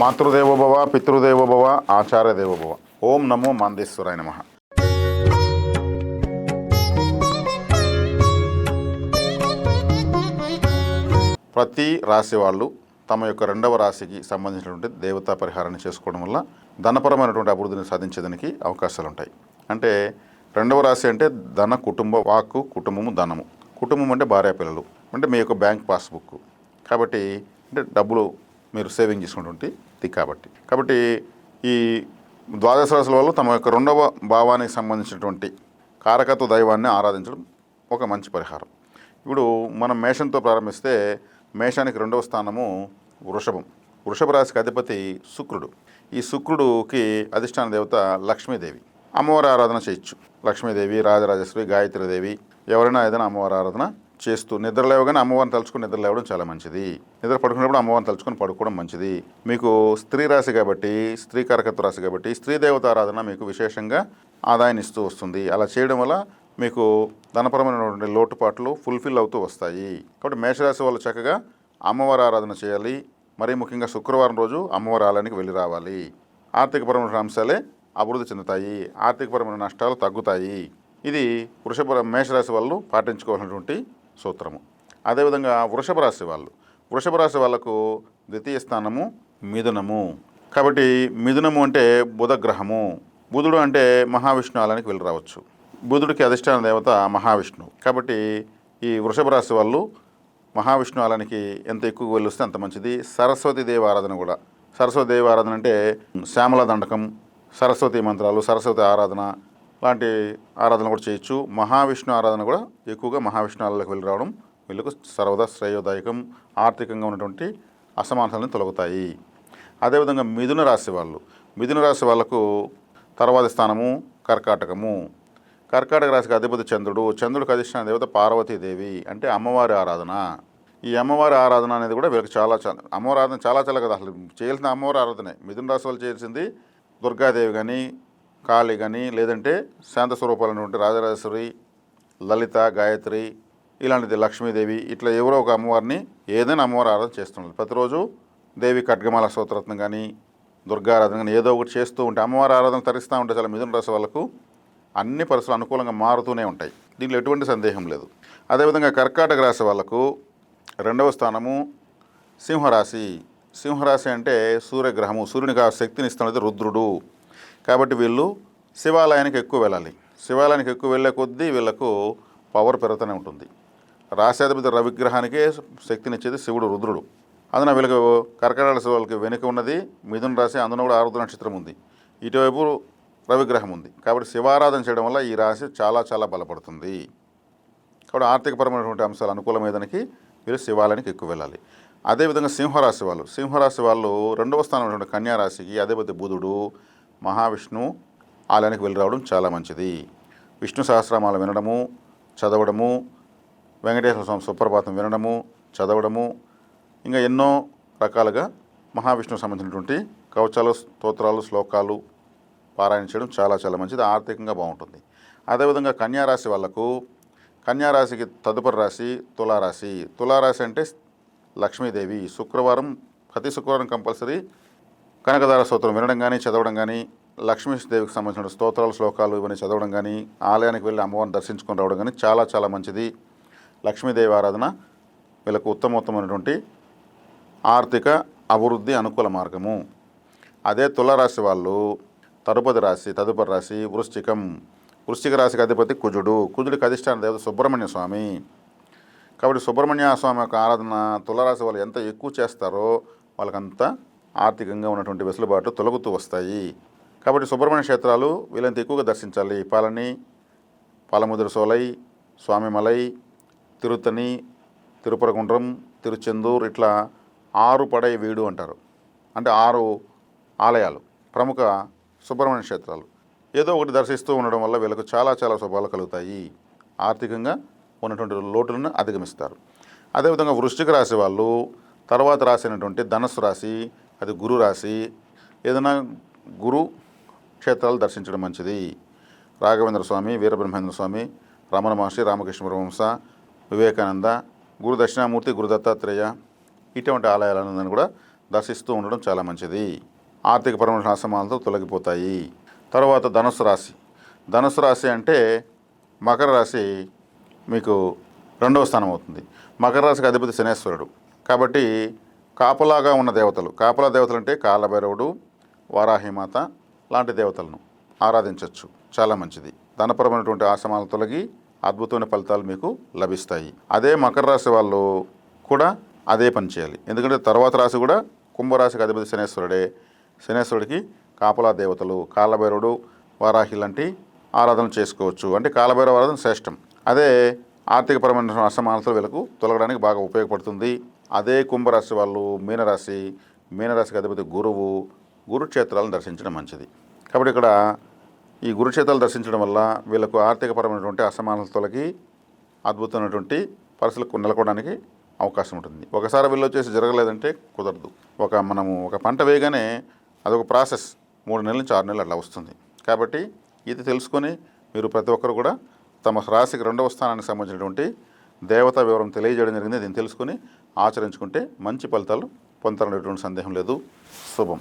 మాతృదేవోభవ పితృదేవోభవ ఆచార్య దేవోభవ ఓం నమో మాందేశ్వరాయ నమ. ప్రతి రాశి వాళ్ళు తమ యొక్క రెండవ రాశికి సంబంధించినటువంటి దేవతా పరిహారాన్ని చేసుకోవడం వల్ల ధనపరమైనటువంటి అభివృద్ధిని సాధించేదానికి అవకాశాలు ఉంటాయి అంటే రెండవ రాశి అంటే ధన కుటుంబ వాక్కు కుటుంబము ధనము. కుటుంబం అంటే భార్య పిల్లలు. అంటే మీ యొక్క బ్యాంక్ పాస్బుక్ కాబట్టి అంటే డబ్బులు మీరు సేవింగ్ చేసుకున్నటువంటి ది కాబట్టి. కాబట్టి ఈ ద్వాదశ రాశుల వాళ్ళు తమ యొక్క రెండవ భావానికి సంబంధించినటువంటి కారకత్వ దైవాన్ని ఆరాధించడం ఒక మంచి పరిహారం. ఇప్పుడు మనం మేషంతో ప్రారంభిస్తే మేషానికి రెండవ స్థానము వృషభం. వృషభ రాశికి అధిపతి శుక్రుడు. ఈ శుక్రుడుకి అధిష్టాన దేవత లక్ష్మీదేవి. అమ్మవారి ఆరాధన చేయొచ్చు. లక్ష్మీదేవి రాజరాజేశ్వరి గాయత్రీదేవి ఎవరైనా ఏదైనా అమ్మవారి ఆరాధన చేస్తూ నిద్ర లేవగానే అమ్మవారిని తలుచుకుని నిద్ర లేవడం చాలా మంచిది. నిద్ర పడుకున్నప్పుడు అమ్మవారిని తలుచుకొని పడుకోవడం మంచిది. మీకు స్త్రీ రాశి కాబట్టి స్త్రీ కారకత్వ రాశి కాబట్టి స్త్రీ దేవత ఆరాధన మీకు విశేషంగా ఆదాయాన్ని ఇస్తూ వస్తుంది. అలా చేయడం వల్ల మీకు ధనపరమైనటువంటి లోటుపాట్లు ఫుల్ఫిల్ అవుతూ వస్తాయి. కాబట్టి మేషరాశి వాళ్ళు చక్కగా అమ్మవారి ఆరాధన చేయాలి. మరీ ముఖ్యంగా శుక్రవారం రోజు అమ్మవారి ఆలయానికి వెళ్ళి రావాలి. ఆర్థికపరమైన అంశాలే అభివృద్ధి చెందుతాయి. ఆర్థికపరమైన నష్టాలు తగ్గుతాయి. ఇది వృషభ మేషరాశి వాళ్ళు పాటించుకోవాల్సినటువంటి సూత్రము. అదేవిధంగా వృషభ రాశి వాళ్ళు. వృషభ రాశి వాళ్ళకు ద్వితీయ స్థానము మిథునము. కాబట్టి మిథునము అంటే బుధగ్రహము. బుధుడు అంటే మహావిష్ణు ఆలయానికి వెళ్ళి రావచ్చు. బుధుడికి అధిష్టాన దేవత మహావిష్ణువు కాబట్టి ఈ వృషభ రాశి వాళ్ళు మహావిష్ణు ఆలయానికి ఎంత ఎక్కువ వెళ్ళొస్తే అంత మంచిది. సరస్వతి దేవ ఆరాధన కూడా. సరస్వతి దేవ ఆరాధన అంటే శ్యామల దండకం సరస్వతి మంత్రాలు సరస్వతి ఆరాధన లాంటి ఆరాధన కూడా చేయొచ్చు. మహావిష్ణు ఆరాధన కూడా ఎక్కువగా మహావిష్ణు ఆలయాలకు వెళ్ళి రావడం వీళ్ళకు సర్వదా శ్రేయోదాయకం ఆర్థికంగా ఉన్నటువంటి అసమానతలను తొలగుతాయి. అదేవిధంగా మిథున రాశి వాళ్ళు. మిథున రాశి వాళ్ళకు తర్వాతి స్థానము కర్కాటకము. కర్కాటక రాశికి అధిపతి చంద్రుడు. చంద్రుడికి అధిష్టాన దేవత పార్వతీదేవి అంటే అమ్మవారి ఆరాధన. ఈ అమ్మవారి ఆరాధన అనేది కూడా వీళ్ళకి చాలా చాలా అమ్మవారి ఆరాధన చాలా చాలా కదా అసలు చేయాల్సిన అమ్మవారి ఆరాధనే. మిథున రాశి వాళ్ళు చేయాల్సింది దుర్గాదేవి కానీ కాళీ కానీ లేదంటే శాంత స్వరూపాలైనటువంటి రాజరాజేశ్వరి లలిత గాయత్రి ఇలాంటిది లక్ష్మీదేవి ఇట్లా ఎవరో ఒక అమ్మవారిని ఏదైనా అమ్మవారి ఆరాధన చేస్తున్నారు ప్రతిరోజు దేవి ఖడ్గమాల స్తోత్రత్నం కానీ దుర్గారాధన కానీ ఏదో ఒకటి చేస్తూ ఉంటే అమ్మవారి ఆరాధన తరిస్తూ ఉంటే చాలా మిథున రాశి వాళ్ళకు అన్ని పరిస్థితులు అనుకూలంగా మారుతూనే ఉంటాయి. దీంట్లో ఎటువంటి సందేహం లేదు. అదేవిధంగా కర్కాటక రాశి వాళ్ళకు రెండవ స్థానము సింహరాశి. సింహరాశి అంటే సూర్యగ్రహము సూర్యునికి ఆ శక్తిని ఇస్తున్నది రుద్రుడు. కాబట్టి వీళ్ళు శివాలయానికి ఎక్కువ వెళ్ళాలి. శివాలయానికి ఎక్కువ వెళ్ళే కొద్దీ వీళ్ళకు పవర్ పెరుగుతూనే ఉంటుంది. రాశాధిపతి రవిగ్రహానికే శక్తినిచ్చేది శివుడు రుద్రుడు. అందున వీళ్ళకి కర్కటాల శివాలకి వెనుక ఉన్నది మిథున రాశి అందులో కూడా ఆరుద్ర నక్షత్రం ఉంది. ఇటువైపు రవిగ్రహం ఉంది. కాబట్టి శివారాధన చేయడం వల్ల ఈ రాశి చాలా చాలా బలపడుతుంది. కాబట్టి ఆర్థికపరమైనటువంటి అంశాలు అనుకూలమయ్యేదానికి వీళ్ళు శివాలయానికి ఎక్కువ వెళ్ళాలి. అదేవిధంగా సింహరాశి వాళ్ళు. సింహరాశి వాళ్ళు రెండవ స్థానంలో కన్యా కన్యారాశికి అధిపతి బుధుడు మహావిష్ణువు ఆలయానికి వెళ్ళి రావడం చాలా మంచిది. విష్ణు సహస్రనామాలు వినడము చదవడము వెంకటేశ్వర స్వామి సుప్రభాతం వినడము చదవడము ఇంకా ఎన్నో రకాలుగా మహావిష్ణువు సంబంధించినటువంటి కవచాలు స్తోత్రాలు శ్లోకాలు పారాయణ చేయడం చాలా చాలా మంచిది. ఆర్థికంగా బాగుంటుంది. అదేవిధంగా కన్యారాశి వాళ్ళకు కన్యారాశికి తదుపరి రాశి తులారాశి. తులారాశి అంటే లక్ష్మీదేవి. శుక్రవారం ప్రతి శుక్రవారం కంపల్సరీ కనకదార స్తోత్రం వినడం కానీ చదవడం కానీ లక్ష్మీదేవికి సంబంధించిన స్తోత్రాలు శ్లోకాలు ఇవన్నీ చదవడం కానీ ఆలయానికి వెళ్ళి అమ్మవారిని దర్శించుకొని రావడం కానీ చాలా చాలా మంచిది. లక్ష్మీదేవి ఆరాధన వీళ్ళకు ఉత్తమోత్తమైనటువంటి ఆర్థిక అభివృద్ధి అనుకూల మార్గము. అదే తులారాశి వాళ్ళు తరుపతి రాశి తదుపరి రాశి వృశ్చికం. వృశ్చిక రాశికి అధిపతి కుజుడు. కుజుడికి అధిష్టాన దేవత సుబ్రహ్మణ్య స్వామి. కాబట్టి సుబ్రహ్మణ్య స్వామి యొక్క ఆరాధన తులరాశి వాళ్ళు ఎంత ఎక్కువ చేస్తారో వాళ్ళకంత ఆర్థికంగా ఉన్నటువంటి వెసులుబాటు తొలగుతూ వస్తాయి. కాబట్టి సుబ్రహ్మణ్య క్షేత్రాలు వీళ్ళంత ఎక్కువగా దర్శించాలి. పాలని పాలముదురు సోలై స్వామిమలై తిరుతని తిరుపరగుండ్రం తిరుచెందూర్ ఇట్లా ఆరు పడై వీడు అంటారు. అంటే ఆరు ఆలయాలు ప్రముఖ సుబ్రహ్మణ్య క్షేత్రాలు. ఏదో ఒకటి దర్శిస్తూ ఉండడం వల్ల వీళ్ళకు చాలా చాలా శుభాలు కలుగుతాయి. ఆర్థికంగా ఉన్నటువంటి లోటులను అధిగమిస్తారు. అదేవిధంగా వృష్టికి రాశి వాళ్ళు తర్వాత రాసినటువంటి ధనస్సు రాశి అది గురు రాశి. ఏదైనా గురు క్షేత్రాలు దర్శించడం మంచిది. రాఘవేంద్ర స్వామి వీరబ్రహ్మేంద్ర స్వామి రమణ మహర్షి రామకృష్ణ పరమహంస వివేకానంద గురు దక్షిణామూర్తి గురు దత్తాత్రేయ ఇటువంటి ఆలయాలను కూడా దర్శిస్తూ ఉండడం చాలా మంచిది. ఆర్థికపరమైన ఆశ్రమాలతో తొలగిపోతాయి. తర్వాత ధనుసు రాశి. ధనుసు రాశి అంటే మకర రాశి మీకు రెండవ స్థానం అవుతుంది. మకర రాశికి అధిపతి శనేశ్వరుడు. కాబట్టి కాపలాగా ఉన్న దేవతలు. కాపలా దేవతలు అంటే కాలభైరవుడు వారాహిమాత లాంటి దేవతలను ఆరాధించవచ్చు చాలా మంచిది. ధనపరమైనటువంటి ఆశ్రమాలు తొలగి అద్భుతమైన ఫలితాలు మీకు లభిస్తాయి. అదే మకర రాశి వాళ్ళు కూడా అదే పని చేయాలి. ఎందుకంటే తర్వాత రాశి కూడా కుంభరాశికి అధిపతి శనేశ్వరుడే. శనేశ్వరుడికి కాపలా దేవతలు కాలభైరవుడు వారాహి లాంటి ఆరాధన చేసుకోవచ్చు. అంటే కాలభైరవ ఆరాధన శ్రేష్టం. అదే ఆర్థికపరమైన అసమానతలు వీళ్ళకు తొలగడానికి బాగా ఉపయోగపడుతుంది. అదే కుంభరాశి వాళ్ళు మీనరాశి మీనరాశికి అధిపతి గురువు గురుక్షేత్రాలను దర్శించడం మంచిది. కాబట్టి ఇక్కడ ఈ గురుక్షేత్రాలు దర్శించడం వల్ల వీళ్ళకు ఆర్థికపరమైనటువంటి అసమానతలకి అద్భుతమైనటువంటి పరిస్థితులకు నెలకొనడానికి అవకాశం ఉంటుంది. ఒకసారి వీళ్ళు వచ్చేసి జరగలేదంటే కుదరదు. ఒక మనము ఒక పంట వేయగానే అదొక ప్రాసెస్. మూడు నెలల నుంచి ఆరు నెలలు అట్లా వస్తుంది. కాబట్టి ఇది తెలుసుకొని మీరు ప్రతి ఒక్కరు కూడా తమ రాశికి రెండవ స్థానానికి సంబంధించినటువంటి దేవతా వివరం తెలియజేయడం జరిగింది. దీన్ని తెలుసుకొని ఆచరించుకుంటే మంచి ఫలితాలు పొందాలనేటువంటి సందేహం లేదు. శుభం.